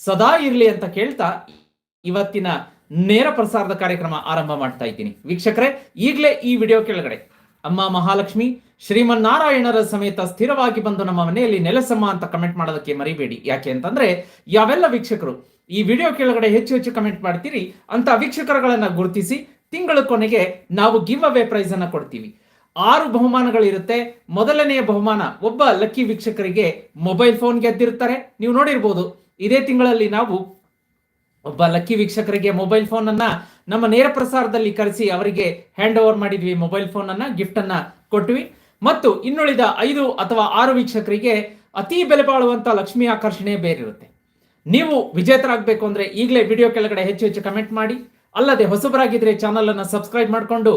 ಸದಾ ಇರಲಿ ಅಂತ ಕೇಳ್ತಾ ಇವತ್ತಿನ ನೇರ ಪ್ರಸಾರದ ಕಾರ್ಯಕ್ರಮ ಆರಂಭ ಮಾಡ್ತಾ ಇದ್ದೀನಿ. ವೀಕ್ಷಕರೇ, ಈಗಲೇ ಈ ವಿಡಿಯೋ ಕೆಳಗಡೆ. ಅಮ್ಮ ಮಹಾಲಕ್ಷ್ಮಿ, ಶ್ರೀಮನ್ನಾರಾಯಣರ ಸಮೇತ ಸ್ಥಿರವಾಗಿ ಬಂದು ನಮ್ಮ ಮನೆಯಲ್ಲಿ ನೆಲೆಸಮ್ಮ ಅಂತ ಕಮೆಂಟ್ ಮಾಡೋದಕ್ಕೆ ಮರಿಬೇಡಿ. ಯಾಕೆ ಅಂತಂದ್ರೆ, ಯಾವೆಲ್ಲ ವೀಕ್ಷಕರು ಈ ವಿಡಿಯೋ ಕೆಳಗಡೆ ಹೆಚ್ಚು ಹೆಚ್ಚು ಕಮೆಂಟ್ ಮಾಡ್ತೀರಿ, ಅಂತ ವೀಕ್ಷಕರುಗಳನ್ನ ಗುರುತಿಸಿ ತಿಂಗಳ ಕೊನೆಗೆ ನಾವು ಗಿವ್ ಅವೇ ಪ್ರೈಸ್ ಅನ್ನ ಕೊಡ್ತೀವಿ. ಆರು ಬಹುಮಾನಗಳಿರುತ್ತೆ. ಮೊದಲನೆಯ ಬಹುಮಾನ ಒಬ್ಬ ಲಕ್ಕಿ ವೀಕ್ಷಕರಿಗೆ ಮೊಬೈಲ್ ಫೋನ್ ಗೆದ್ದಿರ್ತಾರೆ ನೀವು ನೋಡಿರ್ಬೋದು ಇದೇ ತಿಂಗಳಲ್ಲಿ ನಾವು ಒಬ್ಬ ಲಕ್ಕಿ ವೀಕ್ಷಕರಿಗೆ ಮೊಬೈಲ್ ಫೋನ್ ಅನ್ನ ನಮ್ಮ ನೇರ ಪ್ರಸಾರದಲ್ಲಿ ಕರೆಸಿ ಅವರಿಗೆ ಹ್ಯಾಂಡ್ ಓವರ್ ಮಾಡಿದ್ವಿ. ಮೊಬೈಲ್ ಫೋನ್ ಅನ್ನ ಗಿಫ್ಟ್ ಅನ್ನ ಕೊಟ್ವಿ. ಮತ್ತು ಇನ್ನುಳಿದ ಐದು ಅಥವಾ ಆರು ವೀಕ್ಷಕರಿಗೆ ಅತಿ ಬೆಲೆ ಬಾಳುವಂತ ಲಕ್ಷ್ಮಿ ಆಕರ್ಷಣೆ ಬೇರಿರುತ್ತೆ. ನೀವು ವಿಜೇತರಾಗಬೇಕು ಅಂದ್ರೆ ಈಗಲೇ ವಿಡಿಯೋ ಕೆಳಗಡೆ ಹೆಚ್ಚು ಹೆಚ್ಚು ಕಮೆಂಟ್ ಮಾಡಿ. ಅಲ್ಲದೆ ಹೊಸಬರಾಗಿದ್ರೆ ಚಾನಲ್ ಅನ್ನ ಸಬ್ಸ್ಕ್ರೈಬ್ ಮಾಡಿಕೊಂಡು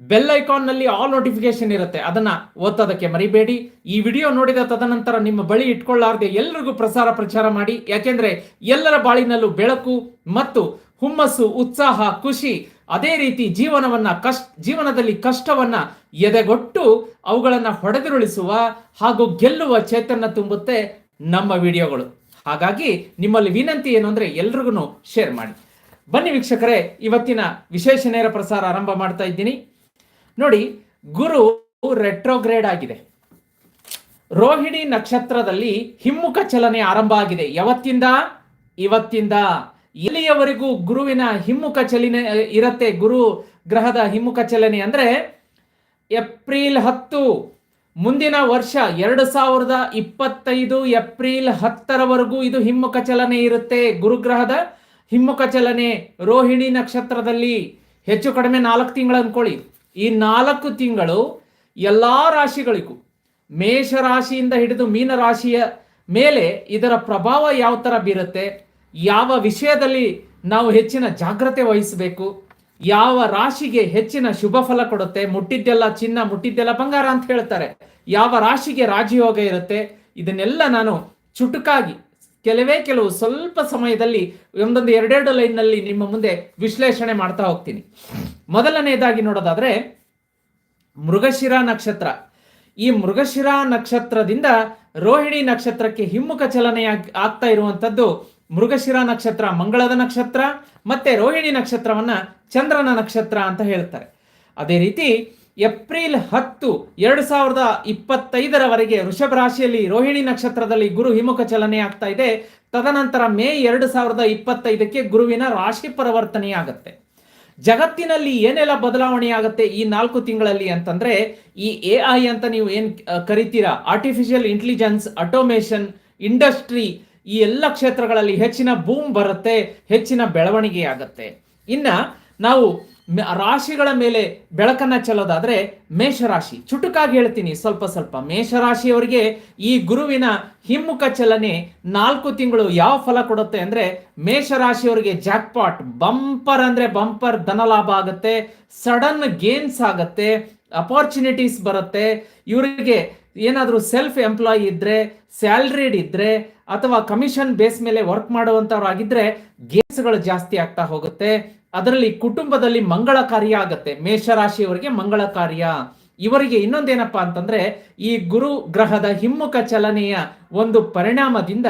ಬೆಲ್ ಐಕಾನ್ನಲ್ಲಿ ಆಲ್ ನೋಟಿಫಿಕೇಶನ್ ಇರುತ್ತೆ. ಅದನ್ನ ಓದೋದಕ್ಕೆ ಮರಿಬೇಡಿ. ಈ ವಿಡಿಯೋ ನೋಡಿದ ತದನಂತರ ನಿಮ್ಮ ಬಳಿ ಇಟ್ಕೊಳ್ಳಾರ್ದೆ ಎಲ್ಲರಿಗೂ ಪ್ರಸಾರ ಪ್ರಚಾರ ಮಾಡಿ. ಯಾಕೆಂದ್ರೆ ಎಲ್ಲರ ಬಾಳಿನಲ್ಲೂ ಬೆಳಕು ಮತ್ತು ಹುಮ್ಮಸ್ಸು, ಉತ್ಸಾಹ, ಖುಷಿ, ಅದೇ ರೀತಿ ಜೀವನವನ್ನ ಕಷ್ಟ, ಜೀವನದಲ್ಲಿ ಕಷ್ಟವನ್ನ ಎದೆಗೊಟ್ಟು ಅವುಗಳನ್ನು ಹೊಡೆದುರುಳಿಸುವ ಹಾಗೂ ಗೆಲ್ಲುವ ಚೇತನ ತುಂಬುತ್ತೆ ನಮ್ಮ ವಿಡಿಯೋಗಳು. ಹಾಗಾಗಿ ನಿಮ್ಮಲ್ಲಿ ವಿನಂತಿ ಏನು ಅಂದ್ರೆ ಎಲ್ರಿಗೂ ಶೇರ್ ಮಾಡಿ. ಬನ್ನಿ ವೀಕ್ಷಕರೇ, ಇವತ್ತಿನ ವಿಶೇಷ ನೇರ ಪ್ರಸಾರ ಆರಂಭ ಮಾಡ್ತಾ ಇದ್ದೀನಿ. ನೋಡಿ, ಗುರು ರೆಟ್ರೋಗ್ರೇಡ್ ಆಗಿದೆ. ರೋಹಿಣಿ ನಕ್ಷತ್ರದಲ್ಲಿ ಹಿಮ್ಮುಖ ಚಲನೆ ಆರಂಭ ಆಗಿದೆ. ಯಾವತ್ತಿಂದ? ಇವತ್ತಿಂದ. ಎಲ್ಲಿಯವರೆಗೂ ಗುರುವಿನ ಹಿಮ್ಮುಖ ಚಲನೆ ಇರತ್ತೆ? ಗುರು ಗ್ರಹದ ಹಿಮ್ಮುಖ ಚಲನೆ ಅಂದ್ರೆ ಏಪ್ರಿಲ್ ಹತ್ತು. ಮುಂದಿನ ವರ್ಷ ಎರಡು ಸಾವಿರದ ಇಪ್ಪತ್ತೈದು ಏಪ್ರಿಲ್ ಹತ್ತರವರೆಗೂ ಇದು ಹಿಮ್ಮುಖ ಚಲನೆ ಇರುತ್ತೆ. ಗುರುಗ್ರಹದ ಹಿಮ್ಮುಖ ಚಲನೆ ರೋಹಿಣಿ ನಕ್ಷತ್ರದಲ್ಲಿ. ಹೆಚ್ಚು ಕಡಿಮೆ ನಾಲ್ಕು ತಿಂಗಳು ಅನ್ಕೊಳ್ಳಿ ಈ ನಾಲ್ಕು ತಿಂಗಳು ಎಲ್ಲ ರಾಶಿಗಳಿಗೂ ಮೇಷ ರಾಶಿಯಿಂದ ಹಿಡಿದು ಮೀನ ರಾಶಿಯ ಮೇಲೆ ಇದರ ಪ್ರಭಾವ ಯಾವ ಥರ ಬೀರುತ್ತೆ, ಯಾವ ವಿಷಯದಲ್ಲಿ ನಾವು ಹೆಚ್ಚಿನ ಜಾಗ್ರತೆ ವಹಿಸಬೇಕು, ಯಾವ ರಾಶಿಗೆ ಹೆಚ್ಚಿನ ಶುಭ ಫಲ ಕೊಡುತ್ತೆ, ಮುಟ್ಟಿದ್ದೆಲ್ಲ ಚಿನ್ನ, ಮುಟ್ಟಿದ್ದೆಲ್ಲ ಬಂಗಾರ ಅಂತ ಹೇಳ್ತಾರೆ. ಯಾವ ರಾಶಿಗೆ ರಾಜಯೋಗ ಇರುತ್ತೆ, ಇದನ್ನೆಲ್ಲ ನಾನು ಚುಟುಕಾಗಿ ಕೆಲವೇ ಕೆಲವು ಸ್ವಲ್ಪ ಸಮಯದಲ್ಲಿ ಒಂದೊಂದು ಎರಡೆರಡು ಲೈನ್ನಲ್ಲಿ ನಿಮ್ಮ ಮುಂದೆ ವಿಶ್ಲೇಷಣೆ ಮಾಡ್ತಾ ಹೋಗ್ತೀನಿ. ಮೊದಲನೆಯದಾಗಿ ನೋಡೋದಾದ್ರೆ ಮೃಗಶಿರ ನಕ್ಷತ್ರ. ಈ ಮೃಗಶಿರ ನಕ್ಷತ್ರದಿಂದ ರೋಹಿಣಿ ನಕ್ಷತ್ರಕ್ಕೆ ಹಿಮ್ಮುಖ ಚಲನೆ ಆಗ್ತಾ ಇರುವಂತದ್ದು ಮೃಗಶಿರ ನಕ್ಷತ್ರ, ಮಂಗಳದ ನಕ್ಷತ್ರ ಮತ್ತೆ ರೋಹಿಣಿ ನಕ್ಷತ್ರವನ್ನ ಚಂದ್ರನ ನಕ್ಷತ್ರ ಅಂತ ಹೇಳ್ತಾರೆ. ಅದೇ ರೀತಿ ಏಪ್ರಿಲ್ ಹತ್ತು, ಎರಡು ಸಾವಿರದ ಇಪ್ಪತ್ತೈದರವರೆಗೆ ವೃಷಭ ರಾಶಿಯಲ್ಲಿ ರೋಹಿಣಿ ನಕ್ಷತ್ರದಲ್ಲಿ ಗುರು ಹಿಮುಖ ಚಲನೆ ಆಗ್ತಾ ಇದೆ. ತದನಂತರ ಮೇ ಎರಡು ಸಾವಿರದ ಇಪ್ಪತ್ತೈದಕ್ಕೆ ಗುರುವಿನ ರಾಶಿ ಪರಿವರ್ತನೆಯಾಗುತ್ತೆ. ಜಗತ್ತಿನಲ್ಲಿ ಏನೆಲ್ಲ ಬದಲಾವಣೆ ಆಗುತ್ತೆ ಈ ನಾಲ್ಕು ತಿಂಗಳಲ್ಲಿ ಅಂತಂದ್ರೆ, ಈ ಎ ಐ ಅಂತ ನೀವು ಏನ್ ಕರಿತೀರಾ? ಆರ್ಟಿಫಿಷಿಯಲ್ ಇಂಟೆಲಿಜೆನ್ಸ್ ಆಟೋಮೇಷನ್ ಇಂಡಸ್ಟ್ರಿ ಈ ಎಲ್ಲ ಕ್ಷೇತ್ರಗಳಲ್ಲಿ ಹೆಚ್ಚಿನ ಬೂಮ್ ಬರುತ್ತೆ, ಹೆಚ್ಚಿನ ಬೆಳವಣಿಗೆ ಆಗುತ್ತೆ ಇನ್ನ ನಾವು ರಾಶಿಗಳ ಮೇಲೆ ಬೆಳಕನ್ನ ಚೆಲ್ಲೋದಾದರೆ ಮೇಷರಾಶಿ. ಚುಟುಕಾಗಿ ಹೇಳ್ತೀನಿ, ಸ್ವಲ್ಪ ಸ್ವಲ್ಪ. ಮೇಷರಾಶಿಯವರಿಗೆ ಈ ಗುರುವಿನ ಹಿಮ್ಮುಖ ಚಲನೆ ನಾಲ್ಕು ತಿಂಗಳು ಯಾವ ಫಲ ಕೊಡುತ್ತೆ ಅಂದ್ರೆ ಮೇಷರಾಶಿಯವರಿಗೆ ಜಾಕ್ಪಾಟ್. ಬಂಪರ್ ಅಂದ್ರೆ ಬಂಪರ್ ಧನಲಾಭ ಆಗುತ್ತೆ, ಸಡನ್ ಗೇನ್ಸ್ ಆಗುತ್ತೆ, ಅಪಾರ್ಚುನಿಟೀಸ್ ಬರುತ್ತೆ. ಇವರಿಗೆ ಏನಾದರೂ ಸೆಲ್ಫ್ ಎಂಪ್ಲಾಯ್ ಇದ್ದರೆ ಸ್ಯಾಲ್ರಿಡ್ ಇದ್ದರೆ ಅಥವಾ ಕಮಿಷನ್ ಬೇಸ್ ಮೇಲೆ ವರ್ಕ್ ಮಾಡುವಂತವ್ರಾಗಿದ್ರೆ ಗೇನ್ಸ್ಗಳು ಜಾಸ್ತಿ ಆಗ್ತಾ ಹೋಗುತ್ತೆ. ಅದರಲ್ಲಿ ಕುಟುಂಬದಲ್ಲಿ ಮಂಗಳ ಕಾರ್ಯ ಆಗತ್ತೆ ಮೇಷರಾಶಿಯವರಿಗೆ ಮಂಗಳ ಕಾರ್ಯ ಇವರಿಗೆ ಇನ್ನೊಂದೇನಪ್ಪಾ ಅಂತಂದ್ರೆ, ಈ ಗುರು ಗ್ರಹದ ಹಿಮ್ಮುಖ ಚಲನೆಯ ಒಂದು ಪರಿಣಾಮದಿಂದ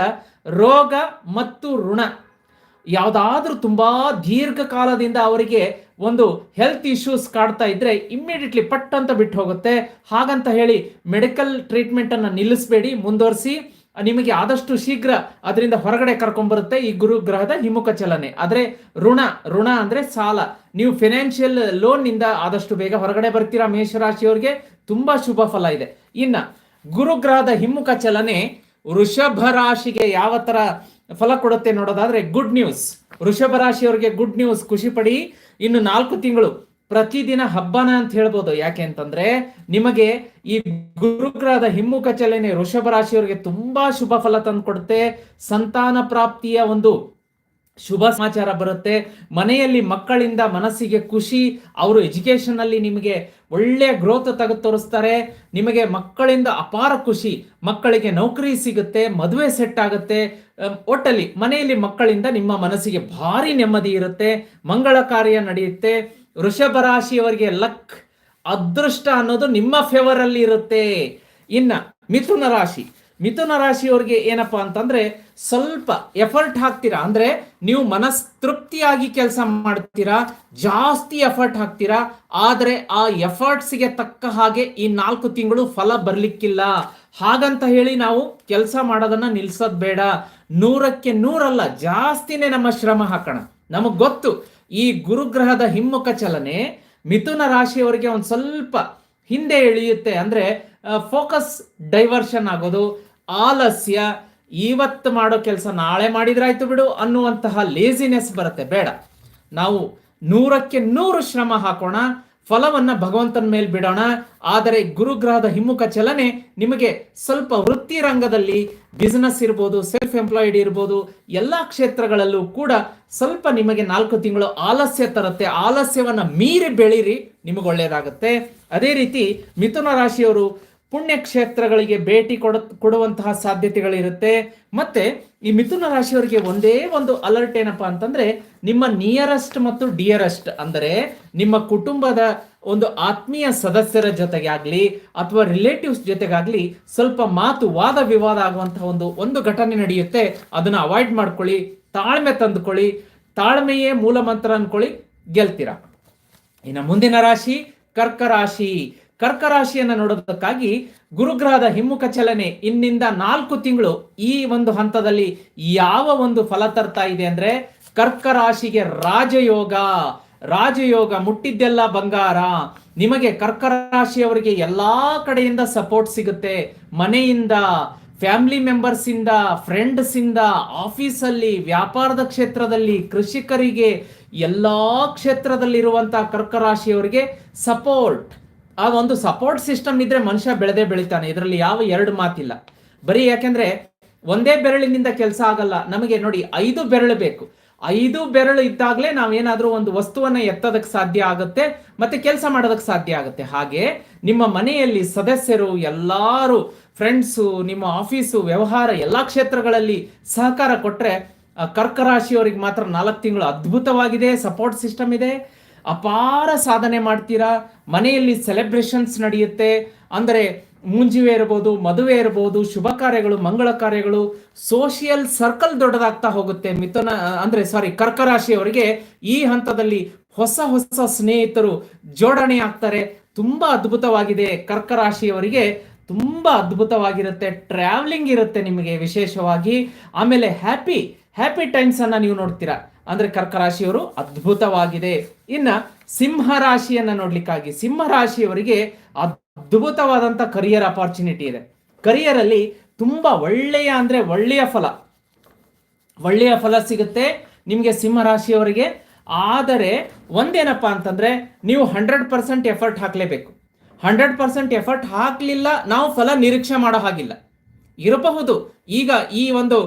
ರೋಗ ಮತ್ತು ಋಣ ಯಾವುದಾದ್ರೂ ತುಂಬಾ ದೀರ್ಘಕಾಲದಿಂದ ಅವರಿಗೆ ಒಂದು ಹೆಲ್ತ್ ಇಶ್ಯೂಸ್ ಕಾಡ್ತಾ ಇದ್ರೆ ಇಮ್ಮಿಡಿಯೇಟ್ಲಿ ಪಟ್ ಅಂತ ಬಿಟ್ಟು ಹೋಗುತ್ತೆ ಹಾಗಂತ ಹೇಳಿ ಮೆಡಿಕಲ್ ಟ್ರೀಟ್ಮೆಂಟ್ ಅನ್ನ ನಿಲ್ಲಿಸಬೇಡಿ, ಮುಂದುವರಿಸಿ. ನಿಮಗೆ ಆದಷ್ಟು ಶೀಘ್ರ ಅದರಿಂದ ಹೊರಗಡೆ ಕರ್ಕೊಂಡ್ಬರುತ್ತೆ ಈ ಗುರು ಗ್ರಹದ ಹಿಮ್ಮುಖ ಚಲನೆ. ಆದ್ರೆ ಋಣ ಋಣ ಅಂದ್ರೆ ಸಾಲ. ನೀವು ಫಿನಾನ್ಷಿಯಲ್ ಲೋನ್ನಿಂದ ಆದಷ್ಟು ಬೇಗ ಹೊರಗಡೆ ಬರ್ತೀರಾ ಮೇಷರಾಶಿಯವರಿಗೆ? ತುಂಬಾ ಶುಭ ಫಲ ಇದೆ. ಇನ್ನ ಗುರುಗ್ರಹದ ಹಿಮ್ಮುಖ ಚಲನೆ ವೃಷಭ ರಾಶಿಗೆ ಯಾವ ತರ ಫಲ ಕೊಡುತ್ತೆ ನೋಡೋದಾದ್ರೆ ಗುಡ್ ನ್ಯೂಸ್ ವೃಷಭ ರಾಶಿಯವರಿಗೆ ಗುಡ್ ನ್ಯೂಸ್ ಖುಷಿ ಪಡಿ. ಇನ್ನು ನಾಲ್ಕು ತಿಂಗಳು ಪ್ರತಿದಿನ ಹಬ್ಬನ ಅಂತ ಹೇಳ್ಬೋದು. ಯಾಕೆ ಅಂತಂದ್ರೆ ನಿಮಗೆ ಈ ಗುರುಗ್ರಹದ ಹಿಮ್ಮುಖ ಚಲನೆ ವೃಷಭ ರಾಶಿಯವರಿಗೆ ತುಂಬಾ ಶುಭ ಫಲ ತಂದು ಕೊಡುತ್ತೆ. ಸಂತಾನ ಪ್ರಾಪ್ತಿಯ ಒಂದು ಶುಭ ಸಮಾಚಾರ ಬರುತ್ತೆ. ಮನೆಯಲ್ಲಿ ಮಕ್ಕಳಿಂದ ಮನಸ್ಸಿಗೆ ಖುಷಿ, ಅವರು ಎಜುಕೇಶನ್ ಅಲ್ಲಿ ನಿಮಗೆ ಒಳ್ಳೆಯ ಗ್ರೋತ್ ತೆಗೆದು ತೋರಿಸ್ತಾರೆ. ನಿಮಗೆ ಮಕ್ಕಳಿಂದ ಅಪಾರ ಖುಷಿ, ಮಕ್ಕಳಿಗೆ ನೌಕರಿ ಸಿಗುತ್ತೆ, ಮದುವೆ ಸೆಟ್ ಆಗುತ್ತೆ. ಒಟ್ಟಲ್ಲಿ ಮನೆಯಲ್ಲಿ ಮಕ್ಕಳಿಂದ ನಿಮ್ಮ ಮನಸ್ಸಿಗೆ ಭಾರಿ ನೆಮ್ಮದಿ ಇರುತ್ತೆ, ಮಂಗಳ ಕಾರ್ಯ ನಡೆಯುತ್ತೆ. ವೃಷಭ ರಾಶಿಯವರಿಗೆ ಲಕ್, ಅದೃಷ್ಟ ಅನ್ನೋದು ನಿಮ್ಮ ಫೇವರ್ ಅಲ್ಲಿ ಇರುತ್ತೆ. ಇನ್ನ ಮಿಥುನ ರಾಶಿ. ಮಿಥುನ ರಾಶಿಯವರಿಗೆ ಏನಪ್ಪಾ ಅಂತಂದ್ರೆ ಸ್ವಲ್ಪ ಎಫರ್ಟ್ ಹಾಕ್ತೀರಾ? ಅಂದ್ರೆ ನೀವು ಮನಸ್ ತೃಪ್ತಿಯಾಗಿ ಕೆಲಸ ಮಾಡ್ತೀರಾ, ಜಾಸ್ತಿ ಎಫರ್ಟ್ ಹಾಕ್ತೀರಾ, ಆದ್ರೆ ಆ ಎಫರ್ಟ್ಸ್ಗೆ ತಕ್ಕ ಹಾಗೆ ಈ ನಾಲ್ಕು ತಿಂಗಳು ಫಲ ಬರ್ಲಿಕ್ಕಿಲ್ಲ. ಹಾಗಂತ ಹೇಳಿ ನಾವು ಕೆಲಸ ಮಾಡೋದನ್ನ ನಿಲ್ಸೋದ್ ಬೇಡ. ನೂರಕ್ಕೆ ನೂರಲ್ಲ, ಜಾಸ್ತಿನೇ ನಮ್ಮ ಶ್ರಮ ಹಾಕೋಣ. ನಮಗ್ ಗೊತ್ತು, ಈ ಗುರುಗ್ರಹದ ಹಿಮ್ಮುಖ ಚಲನೆ ಮಿಥುನ ರಾಶಿಯವರಿಗೆ ಒಂದು ಸ್ವಲ್ಪ ಹಿಂದೆ ಎಳೆಯುತ್ತೆ ಅಂದ್ರೆ ಫೋಕಸ್ ಡೈವರ್ಷನ್ ಆಗೋದು, ಆಲಸ್ಯ ಇವತ್ತು ಮಾಡೋ ಕೆಲಸ ನಾಳೆ ಮಾಡಿದ್ರಾಯ್ತು ಬಿಡು ಅನ್ನುವಂತಹ ಲೇಸಿನೆಸ್ ಬರುತ್ತೆ, ಬೇಡ. ನಾವು ನೂರಕ್ಕೆ ನೂರು ಶ್ರಮ ಹಾಕೋಣ ಫಲವನ್ನ ಭಗವಂತನ ಮೇಲೆ ಬಿಡೋಣ. ಆದರೆ ಗುರುಗ್ರಹದ ಹಿಮ್ಮುಖ ಚಲನೆ ನಿಮಗೆ ಸ್ವಲ್ಪ ವೃತ್ತಿ ರಂಗದಲ್ಲಿ ಬಿಸಿನೆಸ್ ಇರ್ಬೋದು ಸೆಲ್ಫ್ ಎಂಪ್ಲಾಯ್ಡ್ ಇರ್ಬೋದು, ಎಲ್ಲಾ ಕ್ಷೇತ್ರಗಳಲ್ಲೂ ಕೂಡ ಸ್ವಲ್ಪ ನಿಮಗೆ ನಾಲ್ಕು ತಿಂಗಳು ಆಲಸ್ಯ ತರುತ್ತೆ. ಆಲಸ್ಯವನ್ನ ಮೀರಿ ಬೆಳೀರಿ, ನಿಮಗೆ ಒಳ್ಳೆಯದಾಗುತ್ತೆ ಅದೇ ರೀತಿ ಮಿಥುನ ರಾಶಿಯವರು ಪುಣ್ಯ ಕ್ಷೇತ್ರಗಳಿಗೆ ಭೇಟಿ ಕೊಡ, ಕೊಡುವಂತಹ ಸಾಧ್ಯತೆಗಳಿರುತ್ತೆ. ಮತ್ತೆ ಈ ಮಿಥುನ ರಾಶಿಯವರಿಗೆ ಒಂದೇ ಒಂದು ಅಲರ್ಟ್ ಏನಪ್ಪಾ ಅಂತಂದ್ರೆ, ನಿಮ್ಮ ನಿಯರೆಸ್ಟ್ ಮತ್ತು ಡಿಯರೆಸ್ಟ್ ಅಂದರೆ ನಿಮ್ಮ ಕುಟುಂಬದ ಒಂದು ಆತ್ಮೀಯ ಸದಸ್ಯರ ಜೊತೆಗೆ ಅಥವಾ ರಿಲೇಟಿವ್ಸ್ ಜೊತೆಗಾಗ್ಲಿ ಸ್ವಲ್ಪ ಮಾತು, ವಾದ, ವಿವಾದ ಆಗುವಂತಹ ಒಂದು ಒಂದು ಘಟನೆ ನಡೆಯುತ್ತೆ. ಅದನ್ನ ಅವಾಯ್ಡ್ ಮಾಡ್ಕೊಳ್ಳಿ, ತಾಳ್ಮೆ ತಂದುಕೊಳ್ಳಿ, ತಾಳ್ಮೆಯೇ ಮೂಲ ಮಂತ್ರ ಅನ್ಕೊಳ್ಳಿ, ಗೆಲ್ತೀರಾ? ಇನ್ನು ಮುಂದಿನ ರಾಶಿ ಕರ್ಕ ರಾಶಿ. ಕರ್ಕ ರಾಶಿಯನ್ನ ನೋಡೋದಕ್ಕಾಗಿ ಗುರುಗ್ರಹದ ಹಿಮ್ಮುಖ ಚಲನೆ ಇನ್ನಿಂದ ನಾಲ್ಕು ತಿಂಗಳು ಈ ಒಂದು ಹಂತದಲ್ಲಿ ಯಾವ ಒಂದು ಫಲ ತರ್ತಾ ಇದೆ ಅಂದ್ರೆ ಕರ್ಕ ರಾಶಿಗೆ ರಾಜಯೋಗ. ರಾಜಯೋಗ ಮುಟ್ಟಿದ್ದೆಲ್ಲ ಬಂಗಾರ. ನಿಮಗೆ ಕರ್ಕ ರಾಶಿಯವರಿಗೆ ಎಲ್ಲಾ ಕಡೆಯಿಂದ ಸಪೋರ್ಟ್ ಸಿಗುತ್ತೆ. ಮನೆಯಿಂದ ಫ್ಯಾಮಿಲಿ ಮೆಂಬರ್ಸ್ ಇಂದ ಫ್ರೆಂಡ್ಸ್ ಇಂದ ಆಫೀಸಲ್ಲಿ ವ್ಯಾಪಾರದ ಕ್ಷೇತ್ರದಲ್ಲಿ, ಕೃಷಿಕರಿಗೆ ಎಲ್ಲಾ ಕ್ಷೇತ್ರದಲ್ಲಿರುವಂತಹ ಕರ್ಕ ರಾಶಿಯವರಿಗೆ ಸಪೋರ್ಟ್ ಆ ಒಂದು ಸಪೋರ್ಟ್ ಸಿಸ್ಟಮ್ ಇದ್ರೆ ಮನುಷ್ಯ ಬೆಳೆದೇ ಬೆಳಿತಾನೆ. ಇದರಲ್ಲಿ ಯಾವ ಎರಡು ಮಾತಿಲ್ಲ. ಬರೀ ಯಾಕೆಂದ್ರೆ ಒಂದೇ ಬೆರಳಿನಿಂದ ಕೆಲಸ ಆಗಲ್ಲ. ನಮಗೆ ನೋಡಿ ಐದು ಬೆರಳು ಬೇಕು. ಐದು ಬೆರಳು ಇದ್ದಾಗಲೇ ನಾವೇನಾದ್ರೂ ಒಂದು ವಸ್ತುವನ್ನ ಎತ್ತೋದಕ್ಕೆ ಸಾಧ್ಯ ಆಗುತ್ತೆ, ಮತ್ತೆ ಕೆಲಸ ಮಾಡೋದಕ್ಕೆ ಸಾಧ್ಯ ಆಗುತ್ತೆ. ಹಾಗೆ ನಿಮ್ಮ ಮನೆಯಲ್ಲಿ ಸದಸ್ಯರು, ಎಲ್ಲರೂ ಫ್ರೆಂಡ್ಸು ನಿಮ್ಮ ಆಫೀಸು ವ್ಯವಹಾರ, ಎಲ್ಲಾ ಕ್ಷೇತ್ರಗಳಲ್ಲಿ ಸಹಕಾರ ಕೊಟ್ಟರೆ ಕರ್ಕರಾಶಿಯವರಿಗೆ ಕರ್ಕ ರಾಶಿಯವರಿಗೆ ಮಾತ್ರ ನಾಲ್ಕು ತಿಂಗಳು ಅದ್ಭುತವಾಗಿದೆ. ಸಪೋರ್ಟ್ ಸಿಸ್ಟಮ್ ಇದೆ. ಅಪಾರ ಸಾಧನೆ ಮಾಡ್ತೀರಾ? ಮನೆಯಲ್ಲಿ ಸೆಲೆಬ್ರೇಷನ್ಸ್ ನಡೆಯುತ್ತೆ. ಅಂದರೆ ಮುಂಜಿವೆ ಇರ್ಬೋದು, ಮದುವೆ ಇರ್ಬೋದು, ಶುಭ ಕಾರ್ಯಗಳು, ಮಂಗಳ ಕಾರ್ಯಗಳು ಸೋಷಿಯಲ್ ಸರ್ಕಲ್ ದೊಡ್ಡದಾಗ್ತಾ ಹೋಗುತ್ತೆ. ಮಿಥುನ, ಅಂದರೆ ಸಾರಿ ಕರ್ಕರಾಶಿಯವರಿಗೆ ಈ ಹಂತದಲ್ಲಿ ಹೊಸ ಹೊಸ ಸ್ನೇಹಿತರು ಜೋಡಣೆ ಆಗ್ತಾರೆ. ತುಂಬ ಅದ್ಭುತವಾಗಿದೆ. ಕರ್ಕರಾಶಿಯವರಿಗೆ ತುಂಬ ಅದ್ಭುತವಾಗಿರುತ್ತೆ. ಟ್ರಾವೆಲಿಂಗ್ ಇರುತ್ತೆ ನಿಮಗೆ ವಿಶೇಷವಾಗಿ. ಆಮೇಲೆ ಹ್ಯಾಪಿ ಹ್ಯಾಪಿ ಟೈಮ್ಸ್ ಅನ್ನ ನೀವು ನೋಡ್ತೀರಾ. ಅಂದ್ರೆ ಕರ್ಕ ರಾಶಿಯವರು ಅದ್ಭುತವಾಗಿದೆ. ಇನ್ನ ಸಿಂಹ ರಾಶಿಯನ್ನ ನೋಡ್ಲಿಕ್ಕಾಗಿ ಸಿಂಹ ರಾಶಿಯವರಿಗೆ ಅದ್ಭುತವಾದಂತ ಕರಿಯರ್ ಅಪಾರ್ಚುನಿಟಿ ಇದೆ. ಕರಿಯರ್ ಅಲ್ಲಿ ತುಂಬಾ ಒಳ್ಳೆಯ ಅಂದ್ರೆ ಒಳ್ಳೆಯ ಫಲ. ಒಳ್ಳೆಯ ಫಲ ಸಿಗುತ್ತೆ ನಿಮಗೆ ಸಿಂಹ ರಾಶಿಯವರಿಗೆ ಆದರೆ ಒಂದೇನಪ್ಪ ಅಂತಂದ್ರೆ ನೀವು ಹಂಡ್ರೆಡ್ ಪರ್ಸೆಂಟ್ ಎಫರ್ಟ್ ಹಾಕಲೇಬೇಕು. ಹಂಡ್ರೆಡ್ ಪರ್ಸೆಂಟ್ ಎಫರ್ಟ್ ಹಾಕಲಿಲ್ಲ, ನಾವು ಫಲ ನಿರೀಕ್ಷೆ ಮಾಡೋ ಹಾಗಿಲ್ಲ. ಇರಬಹುದು. ಈಗ ಈ ಒಂದು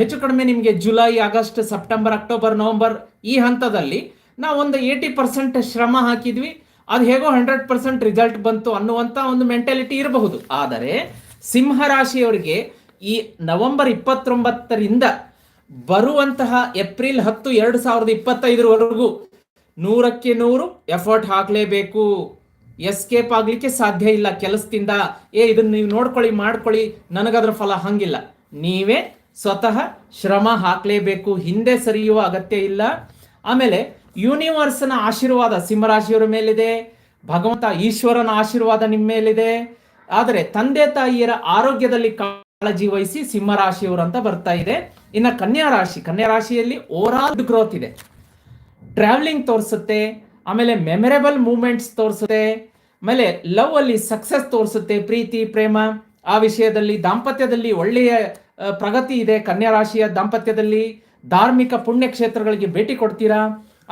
ಹೆಚ್ಚು ಕಡಿಮೆ ನಿಮಗೆ July, August, September, October, November ಈ ಹಂತದಲ್ಲಿ ನಾವು ಒಂದು ಏಯ್ಟಿ ಪರ್ಸೆಂಟ್ ಶ್ರಮ ಹಾಕಿದ್ವಿ. ಅದು ಹೇಗೋ ಹಂಡ್ರೆಡ್ ಪರ್ಸೆಂಟ್ ರಿಸಲ್ಟ್ ಬಂತು ಅನ್ನುವಂಥ ಒಂದು ಮೆಂಟಾಲಿಟಿ ಇರಬಹುದು. ಆದರೆ ಸಿಂಹ ರಾಶಿಯವರಿಗೆ ಈ ನವೆಂಬರ್ ಇಪ್ಪತ್ತೊಂಬತ್ತರಿಂದ ಬರುವಂತಹ ಏಪ್ರಿಲ್ ಹತ್ತು, ಎರಡು ಸಾವಿರದ ಇಪ್ಪತ್ತೈದರವರೆಗೂ ನೂರಕ್ಕೆ ನೂರು ಎಫರ್ಟ್ ಹಾಕಲೇಬೇಕು. ಎಸ್ಕೇಪ್ ಆಗ್ಲಿಕ್ಕೆ ಸಾಧ್ಯ ಇಲ್ಲ ಕೆಲಸದಿಂದ. ಏ ಇದನ್ನ ನೀವು ನೋಡ್ಕೊಳ್ಳಿ, ಮಾಡ್ಕೊಳ್ಳಿ, ನನಗದ್ರ ಫಲ ಹಂಗಿಲ್ಲ. ನೀವೇ ಸ್ವತಃ ಶ್ರಮ ಹಾಕಲೇಬೇಕು, ಹಿಂದೆ ಸರಿಯುವ ಅಗತ್ಯ ಇಲ್ಲ. ಆಮೇಲೆ ಯೂನಿವರ್ಸ್ನ ಆಶೀರ್ವಾದ ಸಿಂಹರಾಶಿಯವರ ಮೇಲಿದೆ, ಭಗವಂತ ಈಶ್ವರನ ಆಶೀರ್ವಾದ ನಿಮ್ಮ ಮೇಲಿದೆ. ಆದರೆ ತಂದೆ ತಾಯಿಯರ ಆರೋಗ್ಯದಲ್ಲಿ ಕಾಳಜಿ ವಹಿಸಿ ಸಿಂಹರಾಶಿಯವರು ಅಂತ ಬರ್ತಾ ಇದೆ. ಇನ್ನ ಕನ್ಯಾ ರಾಶಿ, ಕನ್ಯಾ ರಾಶಿಯಲ್ಲಿ ಓವರಾಲ್ ಗ್ರೋತ್ ಇದೆ. ಟ್ರಾವೆಲಿಂಗ್ ತೋರಿಸುತ್ತೆ ಆಮೇಲೆ ಮೆಮೊರೇಬಲ್ ಮೂಮೆಂಟ್ಸ್ ತೋರಿಸುತ್ತೆ. ಆಮೇಲೆ ಲವ್ ಅಲ್ಲಿ ಸಕ್ಸಸ್ ತೋರಿಸುತ್ತೆ ಪ್ರೀತಿ, ಪ್ರೇಮ. ಆ ವಿಷಯದಲ್ಲಿ ದಾಂಪತ್ಯದಲ್ಲಿ ಒಳ್ಳೆಯ ಪ್ರಗತಿ ಇದೆ. ಕನ್ಯಾ ರಾಶಿಯ ದಾಂಪತ್ಯದಲ್ಲಿ ಧಾರ್ಮಿಕ ಪುಣ್ಯ ಕ್ಷೇತ್ರಗಳಿಗೆ ಭೇಟಿ ಕೊಡ್ತೀರಾ?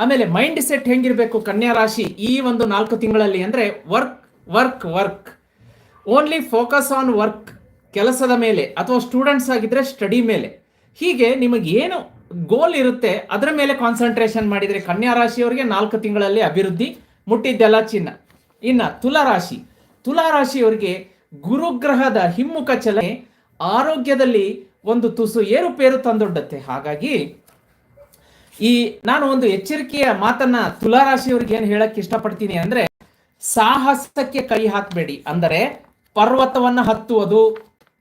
ಆಮೇಲೆ ಮೈಂಡ್ ಸೆಟ್ ಹೆಂಗಿರ್ಬೇಕು ಕನ್ಯಾ ರಾಶಿ ಈ ಒಂದು ನಾಲ್ಕು ತಿಂಗಳಲ್ಲಿ ಅಂದ್ರೆ work work work only focus on work ಕೆಲಸದ ಮೇಲೆ ಅಥವಾ ಸ್ಟೂಡೆಂಟ್ಸ್ ಆಗಿದ್ರೆ ಸ್ಟಡಿ ಮೇಲೆ. ಹೀಗೆ ನಿಮಗೆ ಏನು ಗೋಲ್ ಇರುತ್ತೆ, ಅದರ ಮೇಲೆ ಕಾನ್ಸಂಟ್ರೇಷನ್ ಮಾಡಿದರೆ ಕನ್ಯಾ ರಾಶಿಯವರಿಗೆ ನಾಲ್ಕು ತಿಂಗಳಲ್ಲಿ ಅಭಿವೃದ್ಧಿ, ಮುಟ್ಟಿದ್ದೆಲ್ಲ ಚಿನ್ನ. ಇನ್ನ ತುಲಾ ರಾಶಿ. ತುಲಾ ರಾಶಿಯವರಿಗೆ ಗುರುಗ್ರಹದ ಹಿಮ್ಮುಖ ಚಲನೆ, ಆರೋಗ್ಯದಲ್ಲಿ ಒಂದು ತುಸು ಏರುಪೇರು ತಂದೊಡ್ಡತ್ತೆ. ಹಾಗಾಗಿ ಈ ನಾನು ಒಂದು ಎಚ್ಚರಿಕೆಯ ಮಾತನ್ನ ತುಲಾ ರಾಶಿಯವರಿಗೆ ಏನು ಹೇಳಕ್ ಇಷ್ಟಪಡ್ತೀನಿ ಅಂದ್ರೆ, ಸಾಹಸಕ್ಕೆ ಕೈ ಹಾಕಬೇಡಿ. ಅಂದರೆ ಪರ್ವತವನ್ನು ಹತ್ತುವುದು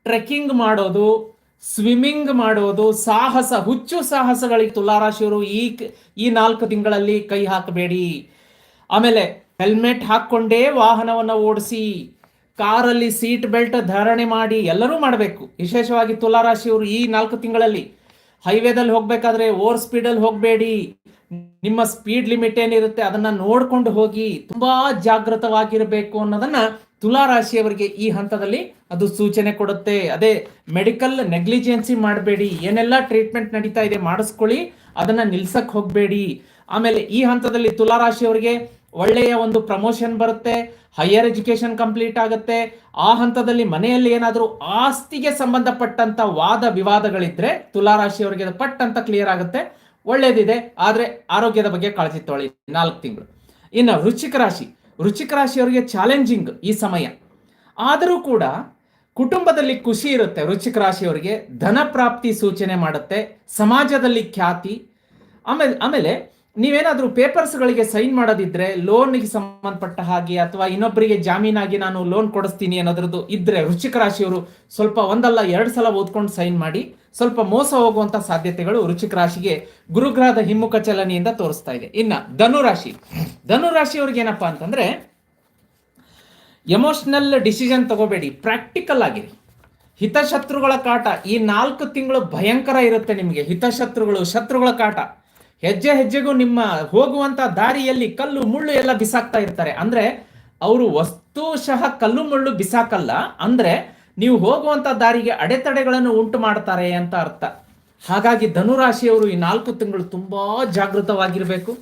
ಟ್ರೆಕ್ಕಿಂಗ್ ಮಾಡೋದು ಸ್ವಿಮ್ಮಿಂಗ್ ಮಾಡೋದು ಸಾಹಸ, ಹುಚ್ಚು ಸಾಹಸಗಳಿಗೆ ತುಲಾರಾಶಿಯವರು ಈ ಈ ನಾಲ್ಕು ತಿಂಗಳಲ್ಲಿ ಕೈ ಹಾಕಬೇಡಿ. ಆಮೇಲೆ ಹೆಲ್ಮೆಟ್ ಹಾಕ್ಕೊಂಡೇ ವಾಹನವನ್ನು ಓಡಿಸಿ, ಕಾರಲ್ಲಿ ಸೀಟ್ ಬೆಲ್ಟ್ ಧಾರಣೆ ಮಾಡಿ ಎಲ್ಲರೂ ಮಾಡಬೇಕು. ವಿಶೇಷವಾಗಿ ತುಲಾರಾಶಿಯವರು ಈ ನಾಲ್ಕು ತಿಂಗಳಲ್ಲಿ. ಹೈವೇದಲ್ಲಿ ಹೋಗಬೇಕಾದ್ರೆ ಓವರ್ ಸ್ಪೀಡಲ್ಲಿ ಹೋಗಬೇಡಿ. ನಿಮ್ಮ ಸ್ಪೀಡ್ ಲಿಮಿಟ್ ಏನಿರುತ್ತೆ ಅದನ್ನ ನೋಡ್ಕೊಂಡು ಹೋಗಿ ತುಂಬಾ ಜಾಗೃತವಾಗಿರಬೇಕು ಅನ್ನೋದನ್ನ ತುಲಾ ರಾಶಿಯವರಿಗೆ ಈ ಹಂತದಲ್ಲಿ ಅದು ಸೂಚನೆ ಕೊಡುತ್ತೆ. ಅದೇ ಮೆಡಿಕಲ್ ನೆಗ್ಲಿಜೆನ್ಸಿ ಮಾಡಬೇಡಿ. ಏನೆಲ್ಲ ಟ್ರೀಟ್ಮೆಂಟ್ ನಡೀತಾ ಇದೆ ಮಾಡಿಸ್ಕೊಳ್ಳಿ. ಅದನ್ನ ನಿಲ್ಸಕ್ ಹೋಗಬೇಡಿ. ಆಮೇಲೆ ಈ ಹಂತದಲ್ಲಿ ತುಲಾ ರಾಶಿಯವರಿಗೆ ಒಳ್ಳೆಯ ಒಂದು ಪ್ರಮೋಷನ್ ಬರುತ್ತೆ. ಹೈಯರ್ ಎಜುಕೇಶನ್ ಕಂಪ್ಲೀಟ್ ಆಗುತ್ತೆ. ಆ ಹಂತದಲ್ಲಿ ಮನೆಯಲ್ಲಿ ಏನಾದರೂ ಆಸ್ತಿಗೆ ಸಂಬಂಧಪಟ್ಟಂತ ವಾದ ವಿವಾದಗಳಿದ್ರೆ ತುಲಾ ಅದು ಪಟ್ ಅಂತ ಕ್ಲಿಯರ್ ಆಗುತ್ತೆ. ಒಳ್ಳೇದಿದೆ. ಆದರೆ ಆರೋಗ್ಯದ ಬಗ್ಗೆ ಕಾಳಜಿ ತೊಳಿ. ನಾಲ್ಕು ತಿಂಗಳು. ಇನ್ನು ವೃಶ್ಚಿಕ ರಾಶಿ. ವೃಶ್ಚಿಕ ರಾಶಿಯವರಿಗೆ ಚಾಲೆಂಜಿಂಗ್ ಈ ಸಮಯ. ಆದರೂ ಕೂಡ ಕುಟುಂಬದಲ್ಲಿ ಖುಷಿ ಇರುತ್ತೆ, ವೃಶ್ಚಿಕ ರಾಶಿಯವರಿಗೆ ಧನ ಪ್ರಾಪ್ತಿ ಸೂಚನೆ ಮಾಡುತ್ತೆ, ಸಮಾಜದಲ್ಲಿ ಖ್ಯಾತಿ. ಆಮೇಲೆ ಆಮೇಲೆ ನೀವೇನಾದರೂ ಪೇಪರ್ಸ್ಗಳಿಗೆ ಸೈನ್ ಮಾಡೋದಿದ್ರೆ ಲೋನ್ಗೆ ಸಂಬಂಧಪಟ್ಟ ಹಾಗೆ ಅಥವಾ ಇನ್ನೊಬ್ಬರಿಗೆ ಜಾಮೀನಾಗಿ ನಾನು ಲೋನ್ ಕೊಡಿಸ್ತೀನಿ ಅನ್ನೋದ್ರದ್ದು ಇದ್ರೆ ವೃಶ್ಚಿಕ ರಾಶಿಯವರು ಸ್ವಲ್ಪ ಒಂದಲ್ಲ ಎರಡು ಸಲ ಓದ್ಕೊಂಡು ಸೈನ್ ಮಾಡಿ. ಸ್ವಲ್ಪ ಮೋಸ ಹೋಗುವಂತ ಸಾಧ್ಯತೆಗಳು ವೃಶ್ಚಿಕ ರಾಶಿಗೆ ಗುರುಗ್ರಹದ ಹಿಮ್ಮುಖ ಚಲನೆಯಿಂದ ತೋರಿಸ್ತಾ ಇದೆ. ಇನ್ನ ಧನು ರಾಶಿ. ಧನು ರಾಶಿಯವ್ರಿಗೆ ಏನಪ್ಪಾ ಅಂತಂದ್ರೆ ಎಮೋಷನಲ್ ಡಿಸಿಷನ್ ತಗೋಬೇಡಿ ಪ್ರಾಕ್ಟಿಕಲ್ ಆಗಿರಿ. ಹಿತಶತ್ರುಗಳ ಕಾಟ, ಈ ನಾಲ್ಕು ತಿಂಗಳು ಭಯಂಕರ ಇರುತ್ತೆ ನಿಮಗೆ. ಹಿತಶತ್ರುಗಳು, ಶತ್ರುಗಳ ಕಾಟ. ಹೆಜ್ಜೆ ಹೆಜ್ಜೆಗೂ ನಿಮ್ಮ ಹೋಗುವಂತ ದಾರಿಯಲ್ಲಿ ಕಲ್ಲು, ಮುಳ್ಳು ಎಲ್ಲ ಬಿಸಾಕ್ತಾ ಇರ್ತಾರೆ. ಅಂದ್ರೆ, ಅವರು ವಸ್ತುಶಃ ಕಲ್ಲು, ಮುಳ್ಳು ಬಿಸಾಕಲ್ಲ. ಅಂದ್ರೆ ನೀವು ಹೋಗುವಂತ ದಾರಿಗೆ ಅಡೆತಡೆಗಳನ್ನು ಉಂಟು ಮಾಡ್ತಾರೆ ಅಂತ ಅರ್ಥ. ಹಾಗಾಗಿ ಧನುರಾಶಿಯವರು ಈ ನಾಲ್ಕು ತಿಂಗಳು ತುಂಬಾ ಜಾಗೃತವಾಗಿರಬೇಕು.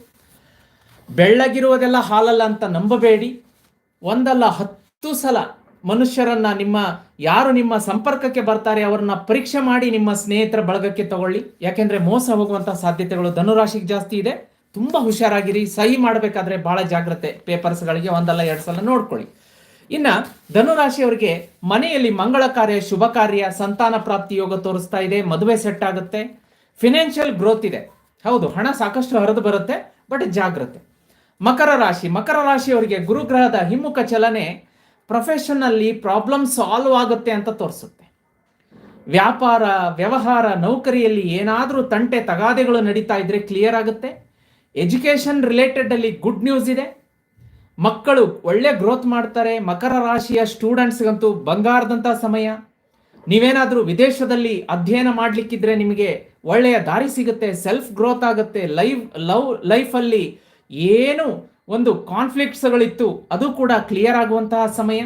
ಬೆಳ್ಳಗಿರುವುದೆಲ್ಲ ಹಾಲಲ್ಲ ಅಂತ ನಂಬಬೇಡಿ. ಒಂದಲ್ಲ ಹತ್ತು ಸಲ ಮನುಷ್ಯರನ್ನ ನಿಮ್ಮ, ಯಾರು ನಿಮ್ಮ ಸಂಪರ್ಕಕ್ಕೆ ಬರ್ತಾರೆ ಅವರನ್ನ ಪರೀಕ್ಷೆ ಮಾಡಿ ನಿಮ್ಮ ಸ್ನೇಹಿತರ ಬಳಗಕ್ಕೆ ತಗೊಳ್ಳಿ. ಯಾಕೆಂದ್ರೆ ಮೋಸ ಹೋಗುವಂತ ಸಾಧ್ಯತೆಗಳು ಧನುರಾಶಿಗೆ ಜಾಸ್ತಿ ಇದೆ. ತುಂಬಾ ಹುಷಾರಾಗಿರಿ. ಸಹಿ ಮಾಡಬೇಕಾದ್ರೆ ಬಹಳ ಜಾಗ್ರತೆ ಪೇಪರ್ಸ್ಗಳಿಗೆ ಒಂದಲ್ಲ ಎರಡು ಸಲ ನೋಡ್ಕೊಳ್ಳಿ. ಇನ್ನ ಧನುರಾಶಿಯವರಿಗೆ ಮನೆಯಲ್ಲಿ ಮಂಗಳ ಕಾರ್ಯ, ಶುಭ ಕಾರ್ಯ, ಸಂತಾನ ಪ್ರಾಪ್ತಿ ಯೋಗ ತೋರಿಸ್ತಾ ಇದೆ, ಮದುವೆ ಸೆಟ್ ಆಗುತ್ತೆ. ಫಿನಾನ್ಷಿಯಲ್ ಗ್ರೋತ್ ಇದೆ. ಹೌದು, ಹಣ ಸಾಕಷ್ಟು ಹರಿದು ಬರುತ್ತೆ ಬಟ್ ಜಾಗ್ರತೆ. ಮಕರ ರಾಶಿ, ಮಕರ ರಾಶಿಯವರಿಗೆ ಗುರುಗ್ರಹದ ಹಿಮ್ಮುಖ ಚಲನೆ ಪ್ರೊಫೆಷನಲ್ಲಿ ಪ್ರಾಬ್ಲಮ್ ಸಾಲ್ವ್ ಆಗುತ್ತೆ ಅಂತ ತೋರಿಸುತ್ತೆ. ವ್ಯಾಪಾರ, ವ್ಯವಹಾರ, ನೌಕರಿಯಲ್ಲಿ ಏನಾದರೂ ತಂಟೆ ತಗಾದೆಗಳು ನಡೀತಾ ಇದ್ರೆ ಕ್ಲಿಯರ್ ಆಗುತ್ತೆ. ಎಜುಕೇಶನ್ ರಿಲೇಟೆಡ್ ಅಲ್ಲಿ ಗುಡ್ ನ್ಯೂಸ್ ಇದೆ. ಮಕ್ಕಳು ಒಳ್ಳೆ ಗ್ರೋತ್ ಮಾಡ್ತಾರೆ, ಮಕರ ರಾಶಿಯ ಸ್ಟೂಡೆಂಟ್ಸ್ಗಂತೂ ಬಂಗಾರದಂಥ ಸಮಯ. ನೀವೇನಾದರೂ ವಿದೇಶದಲ್ಲಿ ಅಧ್ಯಯನ ಮಾಡಲಿಕ್ಕಿದ್ರೆ ನಿಮಗೆ ಒಳ್ಳೆಯ ದಾರಿ ಸಿಗುತ್ತೆ ಸೆಲ್ಫ್ ಗ್ರೋತ್ ಆಗುತ್ತೆ ಲೈವ್ ಲವ್ ಲೈಫಲ್ಲಿ ಏನು ಒಂದು ಕಾನ್ಫ್ಲಿಕ್ಟ್ಸ್ಗಳಿತ್ತು ಅದು ಕೂಡ ಕ್ಲಿಯರ್ ಆಗುವಂತಹ ಸಮಯ.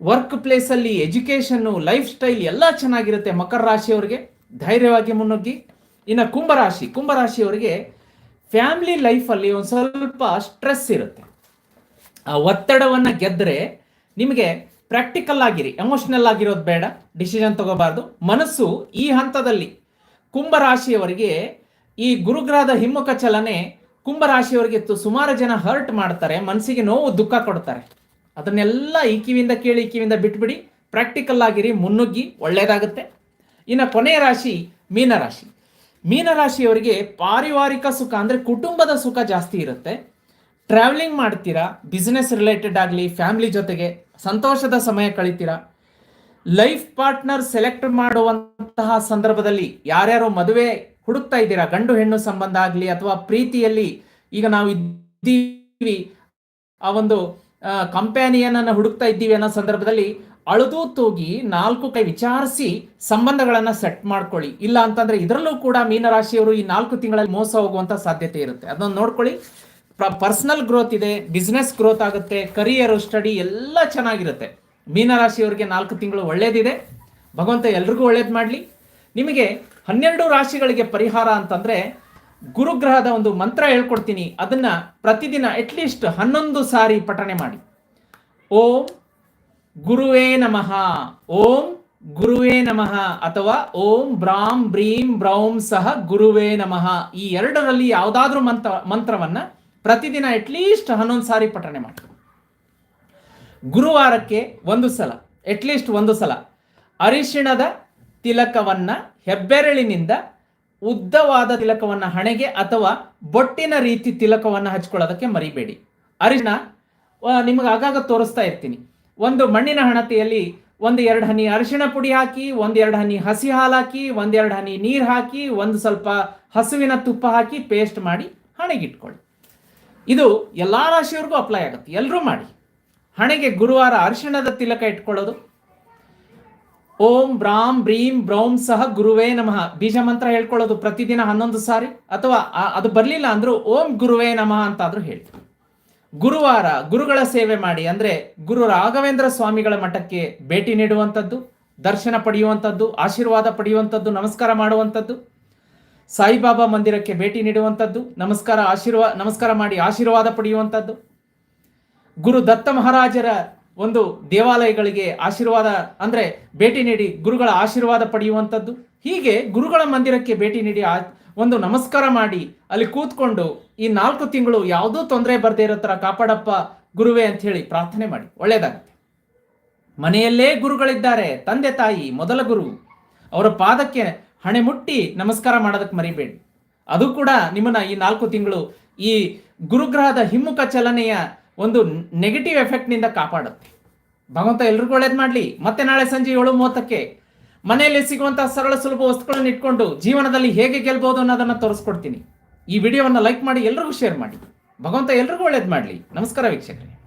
ವರ್ಕ್ ಪ್ಲೇಸಲ್ಲಿ ಎಜುಕೇಷನ್ನು ಲೈಫ್ ಸ್ಟೈಲ್ ಎಲ್ಲ ಚೆನ್ನಾಗಿರುತ್ತೆ ಮಕರ ರಾಶಿಯವರಿಗೆ. ಧೈರ್ಯವಾಗಿ ಮುನ್ನುಗ್ಗಿ. ಇನ್ನು ಕುಂಭರಾಶಿ ಕುಂಭರಾಶಿಯವರಿಗೆ ಫ್ಯಾಮಿಲಿ ಲೈಫಲ್ಲಿ ಒಂದು ಸ್ವಲ್ಪ ಸ್ಟ್ರೆಸ್ ಇರುತ್ತೆ. ಒತ್ತಡವನ್ನು ಗೆದ್ದರೆ ನಿಮಗೆ ಪ್ರಾಕ್ಟಿಕಲ್ ಆಗಿರಿ. ಎಮೋಷನಲ್ ಆಗಿರೋದು ಬೇಡ. ಡಿಸಿಷನ್ ತಗೋಬಾರ್ದು. ಮನಸ್ಸು ಈ ಹಂತದಲ್ಲಿ ಕುಂಭರಾಶಿಯವರಿಗೆ ಈ ಗುರುಗ್ರಹದ ಹಿಮ್ಮುಖ ಚಲನೆ ಕುಂಭರಾಶಿಯವರಿಗೆ ಸುಮಾರು ಜನ ಹರ್ಟ್ ಮಾಡ್ತಾರೆ, ಮನಸ್ಸಿಗೆ ನೋವು, ದುಃಖ ಕೊಡ್ತಾರೆ. ಅದನ್ನೆಲ್ಲ ಈ ಕಿವಿಯಿಂದ ಕೇಳಿ ಈ ಕಿವಿಯಿಂದ ಬಿಟ್ಬಿಡಿ. ಪ್ರಾಕ್ಟಿಕಲ್ ಆಗಿರಿ, ಮುನ್ನುಗ್ಗಿ, ಒಳ್ಳೇದಾಗುತ್ತೆ. ಇನ್ನು ಕೊನೆಯ ರಾಶಿ ಮೀನರಾಶಿ. ಮೀನರಾಶಿಯವರಿಗೆ ಪಾರಿವಾರಿಕ ಸುಖ ಅಂದರೆ ಕುಟುಂಬದ ಸುಖ ಜಾಸ್ತಿ ಇರುತ್ತೆ. ಟ್ರಾವೆಲಿಂಗ್ ಮಾಡ್ತೀರಾ? ಬಿಸ್ನೆಸ್ ರಿಲೇಟೆಡ್ ಆಗಲಿ ಫ್ಯಾಮಿಲಿ ಜೊತೆಗೆ ಸಂತೋಷದ ಸಮಯ ಕಳಿತೀರಾ? ಲೈಫ್ ಪಾರ್ಟ್ನರ್ ಸೆಲೆಕ್ಟ್ ಮಾಡುವಂತಹ ಸಂದರ್ಭದಲ್ಲಿ ಯಾರ್ಯಾರು ಮದುವೆ ಹುಡುಕ್ತಾ ಇದ್ದೀರಾ? ಗಂಡು ಹೆಣ್ಣು ಸಂಬಂಧ ಆಗಲಿ ಅಥವಾ ಪ್ರೀತಿಯಲ್ಲಿ ಈಗ ನಾವು ಇದ್ದೀವಿ. ಆ ಒಂದು ಕಂಪ್ಯಾನಿಯನ್ ಅನ್ನು ಹುಡುಕ್ತಾ ಇದ್ದೀವಿ ಅನ್ನೋ ಸಂದರ್ಭದಲ್ಲಿ ಅಳದು ತೂಗಿ ನಾಲ್ಕು ಕೈ ವಿಚಾರಿಸಿ ಸಂಬಂಧಗಳನ್ನು ಸೆಟ್ ಮಾಡ್ಕೊಳ್ಳಿ. ಇಲ್ಲ ಅಂತಂದ್ರೆ ಇದರಲ್ಲೂ ಕೂಡ ಮೀನರಾಶಿಯವರು ಈ ನಾಲ್ಕು ತಿಂಗಳಲ್ಲಿ ಮೋಸ ಹೋಗುವಂತ ಸಾಧ್ಯತೆ ಇರುತ್ತೆ. ಅದನ್ನ ನೋಡ್ಕೊಳ್ಳಿ. ಪರ್ಸನಲ್ ಗ್ರೋತ್ ಇದೆ ಬಿಸ್ನೆಸ್ ಗ್ರೋತ್ ಆಗುತ್ತೆ ಕರಿಯರ್ ಸ್ಟಡಿ ಎಲ್ಲ ಚೆನ್ನಾಗಿರುತ್ತೆ. ಮೀನರಾಶಿಯವರಿಗೆ ನಾಲ್ಕು ತಿಂಗಳು ಒಳ್ಳೇದಿದೆ. ಭಗವಂತ ಎಲ್ರಿಗೂ ಒಳ್ಳೇದು ಮಾಡಲಿ. ನಿಮಗೆ ಹನ್ನೆರಡು ರಾಶಿಗಳಿಗೆ ಪರಿಹಾರ ಅಂತಂದರೆ ಗುರುಗ್ರಹದ ಒಂದು ಮಂತ್ರ ಹೇಳ್ಕೊಡ್ತೀನಿ. ಅದನ್ನು ಪ್ರತಿದಿನ ಅಟ್ಲೀಸ್ಟ್ ಹನ್ನೊಂದು ಸಾರಿ ಪಠಣೆ ಮಾಡಿ. ಓಂ ಗುರುವೇ ನಮಃ. ಓಂ ಗುರುವೇ ನಮಃ ಅಥವಾ ಓಂ ಬ್ರಾಂ ಬ್ರೀಂ ಬ್ರೌಂ ಸಹ ಗುರುವೇ ನಮಃ. ಈ ಎರಡರಲ್ಲಿ ಯಾವುದಾದ್ರೂ ಮಂತ್ರ, ಮಂತ್ರವನ್ನ ಪ್ರತಿದಿನ ಅಟ್ಲೀಸ್ಟ್ ಹನ್ನೊಂದು ಸಾರಿ ಪಠಣೆ ಮಾಡಿ. ಗುರುವಾರಕ್ಕೆ ಒಂದು ಸಲ ಅಟ್ಲೀಸ್ಟ್ ಒಂದು ಸಲ ಅರಿಶಿಣದ ತಿಲಕವನ್ನ ಹೆಬ್ಬೆರಳಿನಿಂದ ಉದ್ದವಾದ ತಿಲಕವನ್ನ ಹಣೆಗೆ ಅಥವಾ ಬೊಟ್ಟಿನ ರೀತಿ ತಿಲಕವನ್ನ ಹಚ್ಕೊಳ್ಳೋದಕ್ಕೆ ಮರಿಬೇಡಿ. ಅರಿಶಿಣ ನಿಮಗೆ ಆಗಾಗ ತೋರಿಸ್ತಾ ಇರ್ತೀನಿ. ಒಂದು ಮಣ್ಣಿನ ಹಣತೆಯಲ್ಲಿ ಒಂದು ಎರಡು ಹನಿ ಅರಿಶಿಣ ಪುಡಿ ಹಾಕಿ ಒಂದೆರಡು ಹನಿ ಹಸಿ ಹಾಲು ಹಾಕಿ ಒಂದೆರಡು ಹನಿ ನೀರು ಹಾಕಿ, ಒಂದು ಸ್ವಲ್ಪ ಹಸುವಿನ ತುಪ್ಪ ಹಾಕಿ ಪೇಸ್ಟ್ ಮಾಡಿ ಹಣೆಗಿಟ್ಕೊಳ್ಳಿ ಇದು ಎಲ್ಲ ರಾಶಿಯವ್ರಿಗೂ ಅಪ್ಲೈ ಆಗುತ್ತೆ. ಎಲ್ಲರೂ ಮಾಡಿ. ಹಣೆಗೆ ಗುರುವಾರ ಅರಿಶಿಣದ ತಿಲಕ ಇಟ್ಕೊಳ್ಳೋದು. ಓಂ ಬ್ರಾಂ ಬ್ರೀಂ ಬ್ರೌಂ ಸಹ ಗುರುವೇ ನಮಃ. ಬೀಜ ಮಂತ್ರ ಹೇಳ್ಕೊಳ್ಳೋದು ಪ್ರತಿದಿನ ಹನ್ನೊಂದು ಸಾರಿ ಅಥವಾ ಅದು ಬರಲಿಲ್ಲ ಅಂದ್ರೂ ಓಂ ಗುರುವೇ ನಮಃ ಅಂತಾದರೂ ಹೇಳಿ. ಗುರುವಾರ ಗುರುಗಳ ಸೇವೆ ಮಾಡಿ ಅಂದ್ರೆ ಗುರು ರಾಘವೇಂದ್ರ ಸ್ವಾಮಿಗಳ ಮಠಕ್ಕೆ ಭೇಟಿ ನೀಡುವಂಥದ್ದು, ದರ್ಶನ ಪಡೆಯುವಂಥದ್ದು, ಆಶೀರ್ವಾದ ಪಡೆಯುವಂಥದ್ದು, ನಮಸ್ಕಾರ ಮಾಡುವಂಥದ್ದು. ಸಾಯಿಬಾಬಾ ಮಂದಿರಕ್ಕೆ ಭೇಟಿ ನೀಡುವಂಥದ್ದು, ನಮಸ್ಕಾರ ಆಶೀರ್ವಾದ ನಮಸ್ಕಾರ ಮಾಡಿ ಆಶೀರ್ವಾದ ಪಡೆಯುವಂಥದ್ದು. ಗುರು ದತ್ತ ಮಹಾರಾಜರ ಒಂದು ದೇವಾಲಯಗಳಿಗೆ ಆಶೀರ್ವಾದ, ಅಂದರೆ ಭೇಟಿ ನೀಡಿ ಗುರುಗಳ ಆಶೀರ್ವಾದ ಪಡೆಯುವಂಥದ್ದು. ಹೀಗೆ ಗುರುಗಳ ಮಂದಿರಕ್ಕೆ ಭೇಟಿ ನೀಡಿ ಆ- ಒಂದು ನಮಸ್ಕಾರ ಮಾಡಿ ಅಲ್ಲಿ ಕೂತ್ಕೊಂಡು ಈ ನಾಲ್ಕು ತಿಂಗಳು ಯಾವುದೂ ತೊಂದರೆ ಬರದೇ ಇರೋ ಥರ ಕಾಪಾಡಪ್ಪ ಗುರುವೇ ಅಂತ ಹೇಳಿ ಪ್ರಾರ್ಥನೆ ಮಾಡಿ. ಒಳ್ಳೆಯದಾಗುತ್ತೆ ಮನೆಯಲ್ಲೇ ಗುರುಗಳಿದ್ದಾರೆ, ತಂದೆ ತಾಯಿ, ಮೊದಲ ಗುರು. ಅವರ ಪಾದಕ್ಕೆ ಹಣೆ ಮುಟ್ಟಿ ನಮಸ್ಕಾರ ಮಾಡೋದಕ್ಕೆ ಮರಿಬೇಡಿ. ಅದು ಕೂಡ ನಿಮ್ಮನ್ನ ಈ ನಾಲ್ಕು ತಿಂಗಳು ಈ ಗುರುಗ್ರಹದ ಹಿಮ್ಮುಖ ಚಲನೆಯ ಒಂದು ನೆಗೆಟಿವ್ ಎಫೆಕ್ಟ್ನಿಂದ ಕಾಪಾಡುತ್ತೆ. ಭಗವಂತ ಎಲ್ರಿಗೂ ಒಳ್ಳೇದು ಮಾಡಲಿ. ಮತ್ತೆ ನಾಳೆ ಸಂಜೆ ಏಳು ಮೂವತ್ತಕ್ಕೆ ಮನೆಯಲ್ಲಿ ಸಿಗುವಂತಹ ಸರಳ ಸುಲಭ ವಸ್ತುಗಳನ್ನು ಇಟ್ಕೊಂಡು ಜೀವನದಲ್ಲಿ ಹೇಗೆ ಗೆಲ್ಬಹುದು ಅನ್ನೋದನ್ನ ತೋರಿಸ್ಕೊಡ್ತೀನಿ. ಈ ವಿಡಿಯೋವನ್ನು ಲೈಕ್ ಮಾಡಿ ಎಲ್ರಿಗೂ ಶೇರ್ ಮಾಡಿ. ಭಗವಂತ ಎಲ್ರಿಗೂ ಒಳ್ಳೇದು ಮಾಡಲಿ. ನಮಸ್ಕಾರ ವೀಕ್ಷಕರೇ.